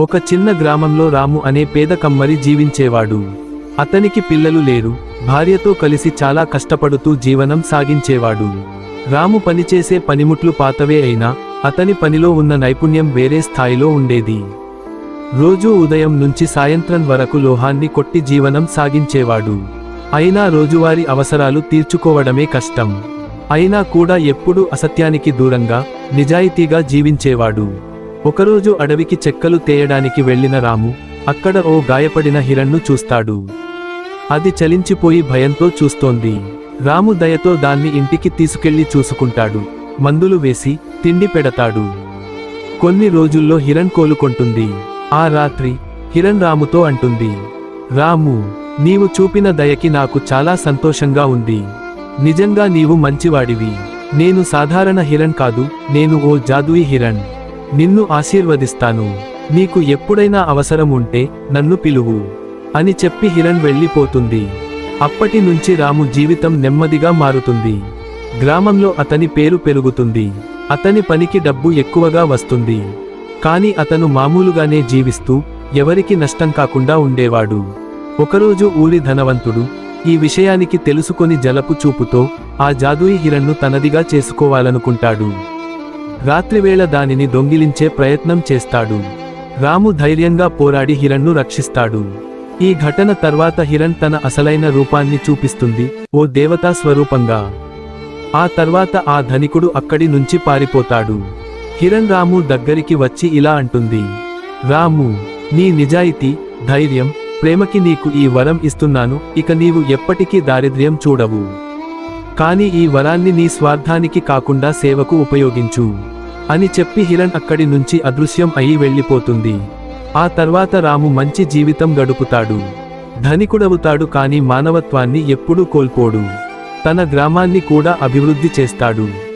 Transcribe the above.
ఒక చిన్న గ్రామంలో రాము అనే పేద కమ్మరి జీవించేవాడు. అతనికి పిల్లలు లేరు భార్యతో కలిసి చాలా కష్టపడుతూ జీవనం సాగించేవాడు. రాము పనిచేసే పనిముట్లు పాతవే అయినా అతని పనిలో ఉన్న నైపుణ్యం వేరే స్థాయిలో ఉండేది. రోజూ ఉదయం నుంచి సాయంత్రం వరకు లోహాన్ని కొట్టి జీవనం సాగించేవాడు. అయినా రోజువారీ అవసరాలు తీర్చుకోవడమే కష్టం. అయినా కూడా ఎప్పుడూ అసత్యానికి దూరంగా నిజాయితీగా జీవించేవాడు. ఒకరోజు అడవికి చెక్కలు తేయడానికి వెళ్ళిన రాము అక్కడ ఓ గాయపడిన హిరణ్ను చూస్తాడు. అది చలించిపోయి భయంతో చూస్తోంది. రాము దయతో దాన్ని ఇంటికి తీసుకెళ్ళి చూసుకుంటాడు. మందులు వేసి తిండి పెడతాడు. కొన్ని రోజుల్లో హిరణ్ కోలుకొంటుంది. ఆ రాత్రి హిరణ్ రాముతో అంటుంది. రాము నీవు చూపిన దయకి నాకు చాలా సంతోషంగా ఉంది. నిజంగా నీవు మంచివాడివి. నేను సాధారణ హిరణ్ కాదు నేను ఓ జాదుయి హిరణ్. నిన్ను ఆశీర్వదిస్తాను. నీకు ఎప్పుడైనా అవసరం ఉంటే నన్ను పిలువు అని చెప్పి హిరణ్ వెళ్ళిపోతుంది. అప్పటి నుంచి రాము జీవితం నెమ్మదిగా మారుతుంది. గ్రామంలో అతని పేరు పెరుగుతుంది. అతని పనికి డబ్బు ఎక్కువగా వస్తుంది. కాని అతను మామూలుగానే జీవిస్తూ ఎవరికి నష్టం కాకుండా ఉండేవాడు. ఒకరోజు ఊరి ధనవంతుడు ఈ విషయానికి తెలుసుకొని జలపు చూపుతో ఆ జాదూయి హిరణ్ను తనదిగా చేసుకోవాలనుకుంటాడు. రాత్రివేళ దానిని దొంగిలించే ప్రయత్నం చేస్తాడు. రాము ధైర్యంగా పోరాడి హిరణ్ను రక్షిస్తాడు. ఈ ఘటన తర్వాత హిరణ్ తన అసలైన రూపాన్ని చూపిస్తుంది ఓ దేవతా స్వరూపంగా. ఆ తర్వాత ఆ ధనికుడు అక్కడి నుంచి పారిపోతాడు. హిరణ్ రాము దగ్గరికి వచ్చి ఇలా అంటుంది రాము నీ నిజాయితీ ధైర్యం ప్రేమకి నీకు ఈ వరం ఇస్తున్నాను ఇక నీవు ఎప్పటికీ దారిద్ర్యం చూడవు. కాని ఈ వరాన్ని నీ స్వార్థానికి కాకుండా సేవకు ఉపయోగించు. అని చెప్పి హిరణ్ అక్కడి నుంచి అదృశ్యం అయి వెళ్ళిపోతుంది. ఆ తర్వాత రాము మంచి జీవితం గడుపుతాడు. ధనికుడవుతాడు కాని మానవత్వాన్ని ఎప్పుడూ కోల్పోడు. తన గ్రామాన్ని కూడా అభివృద్ధి చేస్తాడు.